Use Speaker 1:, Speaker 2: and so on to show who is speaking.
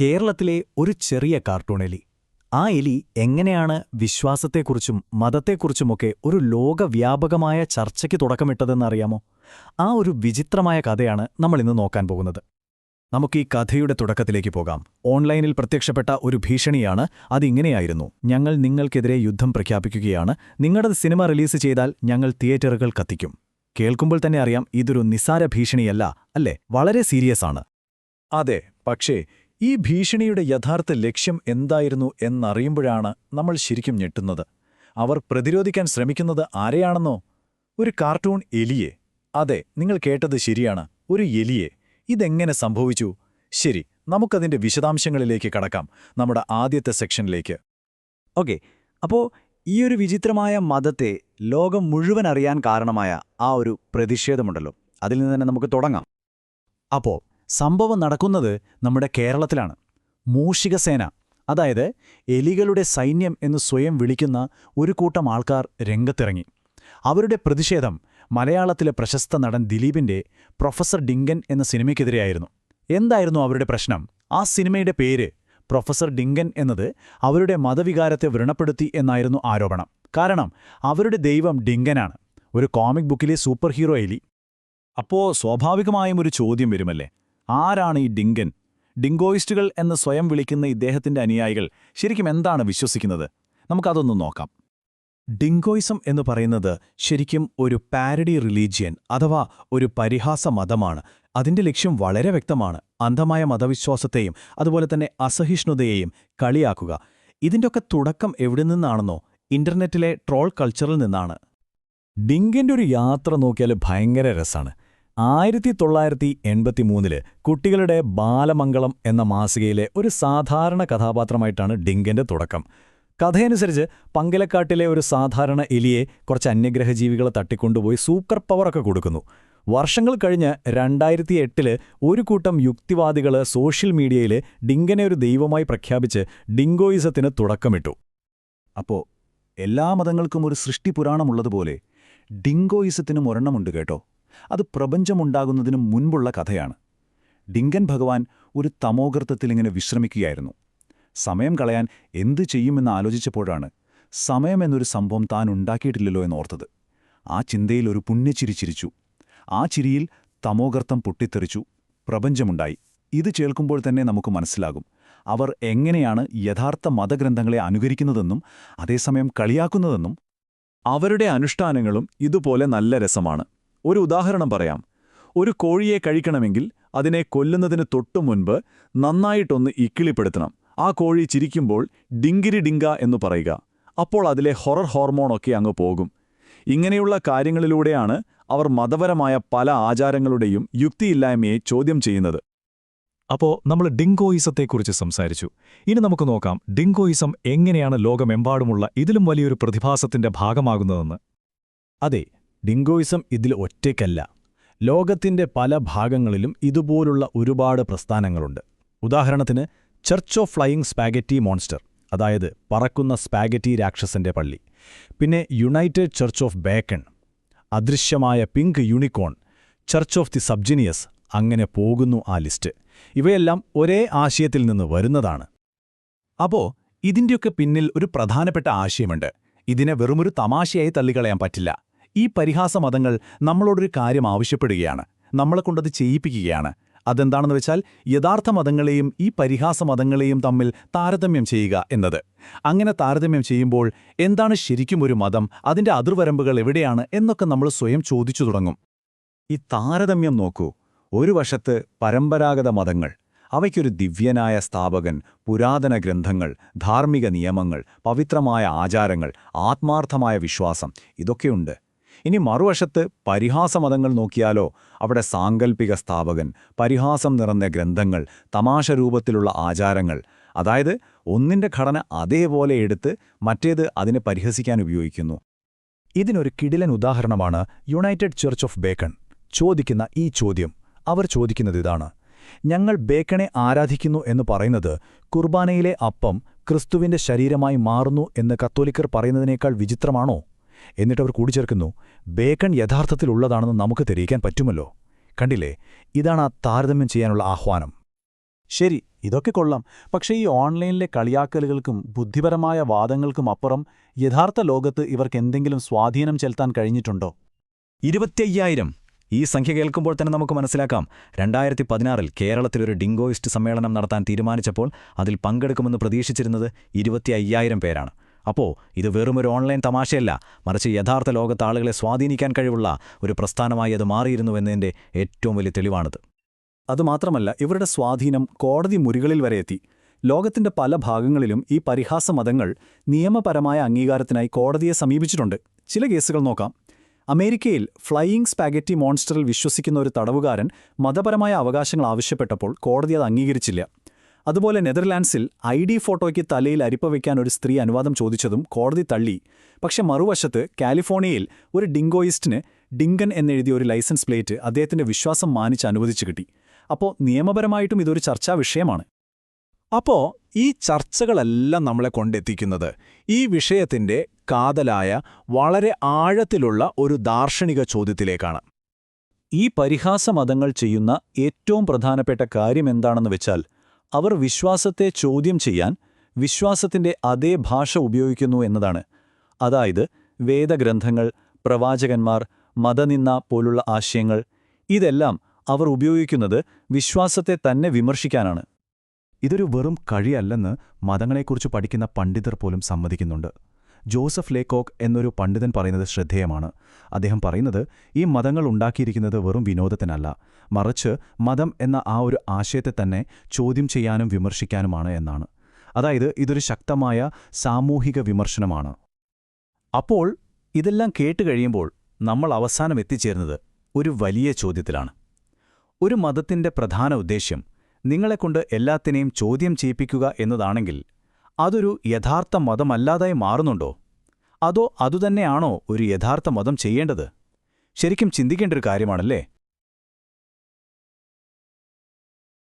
Speaker 1: കേരളത്തിലെ ഒരു ചെറിയ കാർട്ടൂൺ എലി. ആ എലി എങ്ങനെയാണ് വിശ്വാസത്തെക്കുറിച്ചും മതത്തെക്കുറിച്ചുമൊക്കെ ഒരു ലോകവ്യാപകമായ ചർച്ചയ്ക്ക് തുടക്കമിട്ടതെന്നറിയാമോ? ആ ഒരു വിചിത്രമായ കഥയാണ് നമ്മളിന്ന് നോക്കാൻ പോകുന്നത്. നമുക്ക് ഈ കഥയുടെ തുടക്കത്തിലേക്ക് പോകാം. ഓൺലൈനിൽ പ്രത്യക്ഷപ്പെട്ട ഒരു ഭീഷണിയാണ് അതിങ്ങനെയായിരുന്നു. ഞങ്ങൾ നിങ്ങൾക്കെതിരെ യുദ്ധം പ്രഖ്യാപിക്കുകയാണ്. നിങ്ങളുടെ സിനിമ റിലീസ് ചെയ്താൽ ഞങ്ങൾ തിയേറ്ററുകൾ കത്തിക്കും. കേൾക്കുമ്പോൾ തന്നെ അറിയാം ഇതൊരു നിസാര ഭീഷണിയല്ല അല്ലേ? വളരെ സീരിയസ് ആണ്. അതെ പക്ഷേ ഈ ഭീഷണിയുടെ യഥാർത്ഥ ലക്ഷ്യം എന്തായിരുന്നു എന്നറിയുമ്പോഴാണ് നമ്മൾ ശരിക്കും ഞെട്ടുന്നത്. അവർ പ്രതിരോധിക്കാൻ ശ്രമിക്കുന്നത് ആരെയാണെന്നോ? ഒരു കാർട്ടൂൺ എലിയെ. അതെ നിങ്ങൾ കേട്ടത് ശരിയാണ്. ഒരു എലിയെ. ഇതെങ്ങനെ സംഭവിച്ചു? ശരി നമുക്കതിന്റെ വിശദാംശങ്ങളിലേക്ക് കടക്കാം. നമ്മുടെ ആദ്യത്തെ സെക്ഷനിലേക്ക്.
Speaker 2: ഓക്കെ അപ്പോൾ ഈ ഒരു വിചിത്രമായ മതത്തെ ലോകം മുഴുവൻ അറിയാൻ കാരണമായ ആ ഒരു പ്രതിഷേധമുണ്ടല്ലോ. അതിൽ നിന്ന് തന്നെ നമുക്ക് തുടങ്ങാം.
Speaker 1: അപ്പോ സംഭവം നടക്കുന്നത് നമ്മുടെ കേരളത്തിലാണ്. മൂഷികസേന അതായത് എലികളുടെ സൈന്യം എന്ന് സ്വയം വിളിക്കുന്ന ഒരു കൂട്ടം ആൾക്കാർ രംഗത്തിറങ്ങി. അവരുടെ പ്രതിഷേധം മലയാളത്തിലെ പ്രശസ്ത നടൻ ദിലീപിന്റെ പ്രൊഫസർ ഡിങ്കൻ എന്ന സിനിമയ്ക്കെതിരെയായിരുന്നു. എന്തായിരുന്നു അവരുടെ പ്രശ്നം? ആ സിനിമയുടെ പേര് പ്രൊഫസർ ഡിങ്കൻ എന്നത് അവരുടെ മതവികാരത്തെ വ്രണപ്പെടുത്തി എന്നായിരുന്നു ആരോപണം. കാരണം അവരുടെ ദൈവം ഡിങ്കനാണ്. ഒരു കോമിക് ബുക്കിലെ സൂപ്പർ ഹീറോ എലി. അപ്പോ സ്വാഭാവികമായും ഒരു ചോദ്യം വരുമല്ലേ? ആരാണ് ഈ ഡിങ്കൻ? ഡിങ്കോയിസ്റ്റുകൾ എന്ന് സ്വയം വിളിക്കുന്ന ഇദ്ദേഹത്തിന്റെ അനുയായികൾ ശരിക്കും എന്താണ് വിശ്വസിക്കുന്നത്? നമുക്കതൊന്ന് നോക്കാം. ഡിങ്കോയിസം എന്ന് പറയുന്നത് ശരിക്കും ഒരു പാരഡി റിലീജിയൻ അഥവാ ഒരു പരിഹാസ മതമാണ്. അതിന്റെ ലക്ഷ്യം വളരെ വ്യക്തമാണ്. അന്ധമായ മതവിശ്വാസത്തെയും അതുപോലെ തന്നെ അസഹിഷ്ണുതയെയും കളിയാക്കുക. ഇതിന്റെയൊക്കെ തുടക്കം എവിടെ നിന്നാണെന്നോ? ഇന്റർനെറ്റിലെ ട്രോൾ കൾച്ചറിൽ നിന്നാണ്. ഡിങ്കിന്റെ ഒരു യാത്ര നോക്കിയാൽ ഭയങ്കര രസാണ് ആയിരത്തി തൊള്ളായിരത്തി എൺപത്തിമൂന്നിൽ കുട്ടികളുടെ ബാലമംഗളം എന്ന മാസികയിലെ ഒരു സാധാരണ കഥാപാത്രമായിട്ടാണ് ഡിങ്കന്റെ തുടക്കം. കഥയനുസരിച്ച് പങ്കിലക്കാട്ടിലെ ഒരു സാധാരണ എലിയെ കുറച്ച് അന്യഗ്രഹജീവികളെ തട്ടിക്കൊണ്ടുപോയി സൂപ്പർ പവറൊക്കെ കൊടുക്കുന്നു. വർഷങ്ങൾ കഴിഞ്ഞ് രണ്ടായിരത്തി എട്ടിൽ ഒരു കൂട്ടം യുക്തിവാദികൾ സോഷ്യൽ മീഡിയയിൽ ഡിങ്കനെ ഒരു ദൈവമായി പ്രഖ്യാപിച്ച് ഡിങ്കോയിസത്തിന് തുടക്കമിട്ടു. അപ്പോ എല്ലാ മതങ്ങൾക്കും ഒരു സൃഷ്ടി പുരാണമുള്ളതുപോലെ ഡിങ്കോയിസത്തിനും ഒരെണ്ണമുണ്ട് കേട്ടോ? അത് പ്രപഞ്ചമുണ്ടാകുന്നതിനു മുൻപുള്ള കഥയാണ്. ഡിങ്കൻ ഭഗവാൻ ഒരു തമോഗർത്തത്തിലിങ്ങനെ വിശ്രമിക്കുകയായിരുന്നു. സമയം കളയാൻ എന്തു ചെയ്യുമെന്ന് ആലോചിച്ചപ്പോഴാണ് സമയം എന്നൊരു സംഭവം താൻ ഉണ്ടാക്കിയിട്ടില്ലല്ലോ എന്നോർത്തത്. ആ ചിന്തയിൽ ഒരു പുണ്യച്ചിരി ചിരിച്ചു. ആ ചിരിയിൽ തമോഗർത്തം പൊട്ടിത്തെറിച്ചു. പ്രപഞ്ചമുണ്ടായി. ഇത് കേൾക്കുമ്പോൾ തന്നെ നമുക്ക് മനസ്സിലാകും. അവർ എങ്ങനെയാണ് യഥാർത്ഥ മതഗ്രന്ഥങ്ങളെ അനുകരിക്കുന്നതെന്നും അതേസമയം കളിയാക്കുന്നതെന്നും. അവരുടെ അനുഷ്ഠാനങ്ങളും ഇതുപോലെ നല്ല രസമാണ്. ഒരു ഉദാഹരണം പറയാം. ഒരു കോഴിയെ കഴിക്കണമെങ്കിൽ അതിനെ കൊല്ലുന്നതിന് തൊട്ടു മുൻപ് നന്നായിട്ടൊന്ന് ഇക്കിളിപ്പെടുത്തണം. ആ കോഴി ചിരിക്കുമ്പോൾ ഡിങ്കിരി ഡിങ്ക എന്നു പറയുക. അപ്പോൾ അതിലെ ഹൊറർ ഹോർമോണൊക്കെ അങ്ങ് പോകും. ഇങ്ങനെയുള്ള കാര്യങ്ങളിലൂടെയാണ് അവർ മതപരമായ പല ആചാരങ്ങളുടെയും യുക്തിയില്ലായ്മയെ ചോദ്യം ചെയ്യുന്നത്. അപ്പോ നമ്മൾ ഡിങ്കോയിസത്തെക്കുറിച്ച് സംസാരിച്ചു. ഇനി നമുക്ക് നോക്കാം ഡിങ്കോയിസം എങ്ങനെയാണ് ലോകമെമ്പാടുമുള്ള ഇതിലും വലിയൊരു പ്രതിഭാസത്തിന്റെ ഭാഗമാകുന്നതെന്ന്. അതെ ഡിങ്കോയിസം ഇതിൽ ഒറ്റയ്ക്കല്ല. ലോകത്തിന്റെ പല ഭാഗങ്ങളിലും ഇതുപോലുള്ള ഒരുപാട് പ്രസ്ഥാനങ്ങളുണ്ട്. ഉദാഹരണത്തിന് church of flying spaghetti monster അതായത് പറക്കുന്ന സ്പാഗറ്റി രാക്ഷസന്റെ പള്ളി. പിന്നെ യുണൈറ്റഡ് ചർച്ച് ഓഫ് ബേക്കൺ അദൃശ്യമായ pink unicorn church of the subgenius അങ്ങനെ പോകുന്നു ആ ലിസ്റ്റ്. ഇവയെല്ലാം ഒരേ ആശയത്തിൽ നിന്ന് വരുന്നതാണ്. അപ്പോ ഇതിന്റെയൊക്കെ പിന്നിൽ ഒരു പ്രധാനപ്പെട്ട ആശയമുണ്ട്. ഇതിനെ വെറുമൊരു തമാശയായി തള്ളിക്കളയാൻ പറ്റില്ല. ഈ പരിഹാസ മതങ്ങൾ നമ്മളോടൊരു കാര്യം ആവശ്യപ്പെടുകയാണ്. നമ്മളെക്കൊണ്ടത് ചെയ്യിപ്പിക്കുകയാണ്. അതെന്താണെന്ന് വെച്ചാൽ യഥാർത്ഥ മതങ്ങളെയും ഈ പരിഹാസ മതങ്ങളെയും തമ്മിൽ താരതമ്യം ചെയ്യുക എന്നത്. അങ്ങനെ താരതമ്യം ചെയ്യുമ്പോൾ എന്താണ് ശരിക്കും ഒരു മതം? അതിന്റെ അതിർവരമ്പുകൾ എവിടെയാണ്? എന്നൊക്കെ നമ്മൾ സ്വയം ചോദിച്ചു തുടങ്ങും. ഈ താരതമ്യം നോക്കൂ. ഒരു വശത്ത് പരമ്പരാഗത മതങ്ങൾ അവയ്ക്കൊരു ദിവ്യനായ സ്ഥാപകൻ പുരാതന ഗ്രന്ഥങ്ങൾ ധാർമ്മിക നിയമങ്ങൾ പവിത്രമായ ആചാരങ്ങൾ ആത്മാർത്ഥമായ വിശ്വാസം ഇതൊക്കെയുണ്ട്. ഇനി മറുവശത്ത് പരിഹാസമതങ്ങൾ നോക്കിയാലോ അവിടെ സാങ്കൽപ്പിക സ്ഥാപകൻ പരിഹാസം നിറഞ്ഞ ഗ്രന്ഥങ്ങൾ തമാശ രൂപത്തിലുള്ള ആചാരങ്ങൾ അതായത് ഒന്നിന്റെ ഘടന അതേപോലെ എടുത്ത് മറ്റേത് അതിനെ പരിഹസിക്കാൻ ഉപയോഗിക്കുന്നു. ഇതിനൊരു കിടിലൻ ഉദാഹരണമാണ് യുണൈറ്റഡ് ചർച്ച് ഓഫ് ബേക്കൺ. ചോദിക്കുന്ന ഈ ചോദ്യം അവർ ചോദിക്കുന്നത് ഇതാണ്. ഞങ്ങൾ ബേക്കണെ ആരാധിക്കുന്നു എന്ന് പറയുന്നത് കുർബാനയിലെ അപ്പം ക്രിസ്തുവിന്റെ ശരീരമായി മാറുന്നു എന്ന് കത്തോലിക്കർ പറയുന്നതിനേക്കാൾ വിചിത്രമാണോ? എന്നിട്ടവർ കൂടിച്ചേർക്കുന്നു. ബേക്കൺ യഥാർത്ഥത്തിലുള്ളതാണെന്ന് നമുക്ക് തെളിയിക്കാൻ പറ്റുമല്ലോ. കണ്ടില്ലേ? ഇതാണ് ആ താരതമ്യം ചെയ്യാനുള്ള ആഹ്വാനം. ശരി ഇതൊക്കെ കൊള്ളാം. പക്ഷേ ഈ ഓൺലൈനിലെ കളിയാക്കലുകൾക്കും ബുദ്ധിപരമായ വാദങ്ങൾക്കും അപ്പുറം യഥാർത്ഥ ലോകത്ത് ഇവർക്ക് എന്തെങ്കിലും സ്വാധീനം ചെലുത്താൻ കഴിഞ്ഞിട്ടുണ്ടോ?
Speaker 2: ഇരുപത്തിയ്യായിരം. ഈ സംഖ്യ കേൾക്കുമ്പോൾ തന്നെ നമുക്ക് മനസ്സിലാക്കാം. രണ്ടായിരത്തി പതിനാറിൽ കേരളത്തിലൊരു ഡിങ്കോയിസ്റ്റ് സമ്മേളനം നടത്താൻ തീരുമാനിച്ചപ്പോൾ അതിൽ പങ്കെടുക്കുമെന്ന് പ്രതീക്ഷിച്ചിരുന്നത് ഇരുപത്തി പേരാണ്. അപ്പോൾ ഇത് വെറുമൊരു ഓൺലൈൻ തമാശയല്ല. മറിച്ച് യഥാർത്ഥ ലോകത്ത് ആളുകളെ സ്വാധീനിക്കാൻ കഴിവുള്ള ഒരു പ്രസ്ഥാനമായി അത് മാറിയിരുന്നുവെന്നതിന്റെ ഏറ്റവും വലിയ തെളിവാണിത്.
Speaker 1: അതുമാത്രമല്ല ഇവരുടെ സ്വാധീനം കോടതി മുറികളിൽ വരെ എത്തി. ലോകത്തിന്റെ പല ഭാഗങ്ങളിലും ഈ പരിഹാസ മതങ്ങൾ നിയമപരമായ അംഗീകാരത്തിനായി കോടതിയെ സമീപിച്ചിട്ടുണ്ട്. ചില കേസുകൾ നോക്കാം. അമേരിക്കയിൽ ഫ്ലൈയിങ് സ്പാഗറ്റി മോൺസ്റ്ററിൽ വിശ്വസിക്കുന്ന ഒരു തടവുകാരൻ മതപരമായ അവകാശങ്ങൾ ആവശ്യപ്പെട്ടപ്പോൾ കോടതി അത് അംഗീകരിച്ചില്ല. അതുപോലെ നെതർലാൻഡ്സിൽ ഐ ഡി ഫോട്ടോയ്ക്ക് തലയിൽ അരിപ്പ വയ്ക്കാൻ ഒരു സ്ത്രീ അനുവാദം ചോദിച്ചതും കോടതി തള്ളി. പക്ഷെ മറുവശത്ത് കാലിഫോർണിയയിൽ ഒരു ഡിങ്കോയിസ്റ്റിന് ഡിങ്കൻ എന്നെഴുതിയ ഒരു ലൈസൻസ് പ്ലേറ്റ് അദ്ദേഹത്തിന്റെ വിശ്വാസം മാനിച്ച് അനുവദിച്ചു കിട്ടി. അപ്പോൾ നിയമപരമായിട്ടും ഇതൊരു ചർച്ചാ വിഷയമാണ്.
Speaker 3: അപ്പോ ഈ ചർച്ചകളെല്ലാം നമ്മളെ കൊണ്ടെത്തിക്കുന്നത് ഈ വിഷയത്തിന്റെ കാതലായ വളരെ ആഴത്തിലുള്ള ഒരു ദാർശനിക ചോദ്യത്തിലേക്കാണ്.
Speaker 1: ഈ പരിഹാസ ചെയ്യുന്ന ഏറ്റവും പ്രധാനപ്പെട്ട കാര്യം എന്താണെന്ന് വെച്ചാൽ അവർ വിശ്വാസത്തെ ചോദ്യം ചെയ്യാൻ വിശ്വാസത്തിന്റെ അതേ ഭാഷ ഉപയോഗിക്കുന്നു എന്നതാണ്. അതായത് വേദഗ്രന്ഥങ്ങൾ പ്രവാചകന്മാർ മതനിന്ന പോലുള്ള ആശയങ്ങൾ ഇതെല്ലാം അവർ ഉപയോഗിക്കുന്നത് വിശ്വാസത്തെ തന്നെ വിമർശിക്കാനാണ്.
Speaker 3: ഇതൊരു വെറും കഴിയല്ലെന്ന് മതങ്ങളെക്കുറിച്ച് പഠിക്കുന്ന പണ്ഡിതർ പോലും സമ്മതിക്കുന്നുണ്ട്. ജോസഫ് ലേക്കോക്ക് എന്നൊരു പണ്ഡിതൻ പറയുന്നത് ശ്രദ്ധേയമാണ്. അദ്ദേഹം പറയുന്നത് ഈ മതങ്ങൾ ഉണ്ടാക്കിയിരിക്കുന്നത് വെറും വിനോദത്തിനല്ല മറിച്ച് മതം എന്ന ആ ഒരു ആശയത്തെ തന്നെ ചോദ്യം ചെയ്യാനും വിമർശിക്കാനുമാണ് എന്നാണ്. അതായത് ഇതൊരു ശക്തമായ സാമൂഹിക വിമർശനമാണ്.
Speaker 1: അപ്പോൾ ഇതെല്ലാം കേട്ട് കഴിയുമ്പോൾ നമ്മൾ അവസാനം എത്തിച്ചേരുന്നത് ഒരു വലിയ ചോദ്യത്തിലാണ്. ഒരു മതത്തിന്റെ പ്രധാന ഉദ്ദേശ്യം നിങ്ങളെക്കൊണ്ട് എല്ലാത്തിനെയും ചോദ്യം ചെയ്യിപ്പിക്കുക എന്നതാണെങ്കിൽ അതൊരു യഥാർത്ഥ മതമല്ലാതായി മാറുന്നുണ്ടോ? അതോ അതുതന്നെയാണോ ഒരു യഥാർത്ഥ മതം ചെയ്യേണ്ടത്? ശരിക്കും ചിന്തിക്കേണ്ട ഒരു കാര്യമാണല്ലേ?